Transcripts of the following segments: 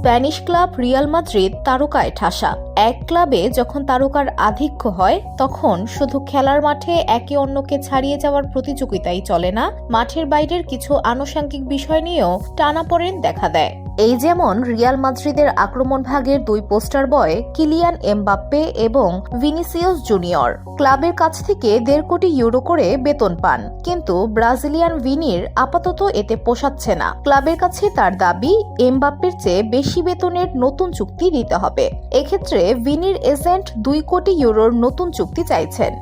Spanish club Real Madrid তারকায় ঠাসা। এক ক্লাবে যখন তারকার আধিক্য হয়, তখন শুধু খেলার মাঠে একে অন্যকে ছাড়িয়ে যাওয়ার প্রতিযোগিতাই চলে না, মাঠের বাইরের কিছু আনুষাঙ্গিক বিষয় নিয়েও টানাপড়েন দেখা দেয়। এই যেমন রিয়াল মাদ্রিদের আক্রমণ ভাগের দুই পোস্টার বয় কিলিয়ান এমবাপ্পে এবং ভিনিসিয়াস জুনিয়র ক্লাবের কাছ থেকে দেড় কোটি ইউরো করে বেতন পান। কিন্তু ব্রাজিলিয়ান ভিনির আপাতত এতে পোষাচ্ছে না। ক্লাবের কাছে তার দাবি, এমবাপ্পের চেয়ে বেশি বেতনের নতুন চুক্তি দিতে হবে। এক্ষেত্রে ভিনির এজেন্ট দুই কোটি ইউরোর নতুন চুক্তি চাইছেন।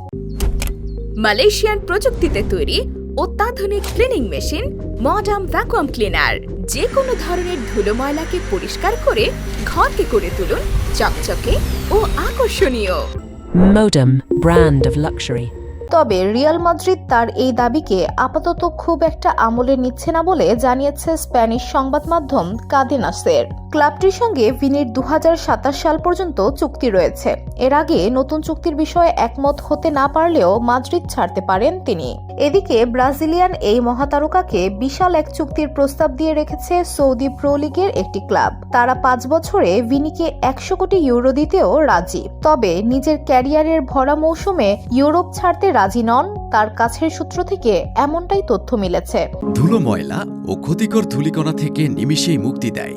মালয়েশিয়ান প্রযুক্তিতে তৈরি অত্যাধুনিক cleaning machine modern vacuum cleaner যে কোনো ধরনের ধুলো ময়লাকে পরিষ্কার করে ঘরকে করে তুলুন চকচকে ও আকর্ষণীয় Modem, brand of luxury. তবে রিয়াল মাদ্রিদ তার এই দাবিকে আপাতত খুব একটা আমলে নিচ্ছে না বলে জানিয়েছে স্প্যানিশ সংবাদ মাধ্যম কাদেনাসের ক্লাবটির সঙ্গে ভিনির দু হাজার সাতাশ সাল পর্যন্ত চুক্তি রয়েছে। এর আগে নতুন চুক্তির বিষয়ে একমত হতে না পারলেও মাদ্রিদ ছাড়তে পারেন তিনি। এদিকে ব্রাজিলিয়ান এই মহাতারকাকে বিশাল এক চুক্তির প্রস্তাব দিয়ে রেখেছে সৌদি প্রো লিগের একটি ক্লাব। তারা পাঁচ বছরে ভিনিকে একশো কোটি ইউরো দিতেও রাজি। তবে নিজের ক্যারিয়ারের ভরা মৌসুমে ইউরোপ ছাড়তে রাজি নন, তার কাছের সূত্র থেকে এমনটাই তথ্য মিলেছে। ধুলো ময়লা ও ক্ষতিকর ধূলিকণা থেকে নিমিষেই মুক্তি দেয়।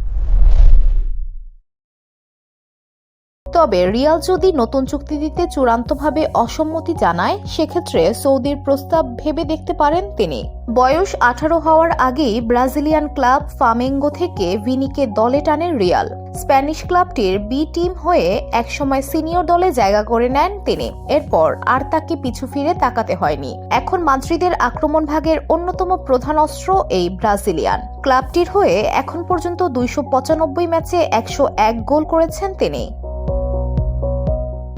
তবে রিয়াল যদি নতুন চুক্তি দিতে চূড়ান্তভাবে অসম্মতি জানায়, সেক্ষেত্রে সৌদির প্রস্তাব ভেবে দেখতে পারেন তিনি। বয়স আঠারো হওয়ার আগেই ব্রাজিলিয়ান ক্লাব ফামেঙ্গো থেকে ভিনিকে দলে টানে রিয়াল। স্প্যানিশ ক্লাবটির বি টিম হয়ে একসময় সিনিয়র দলে জায়গা করে নেন তিনি। এরপর আর তাকে পিছু ফিরে তাকাতে হয়নি। এখন মাদ্রিদের আক্রমণ ভাগের অন্যতম প্রধান অস্ত্র এই ব্রাজিলিয়ান। ক্লাবটির হয়ে এখন পর্যন্ত দুইশো পঁচানব্বই ম্যাচে একশো এক গোল করেছেন তিনি।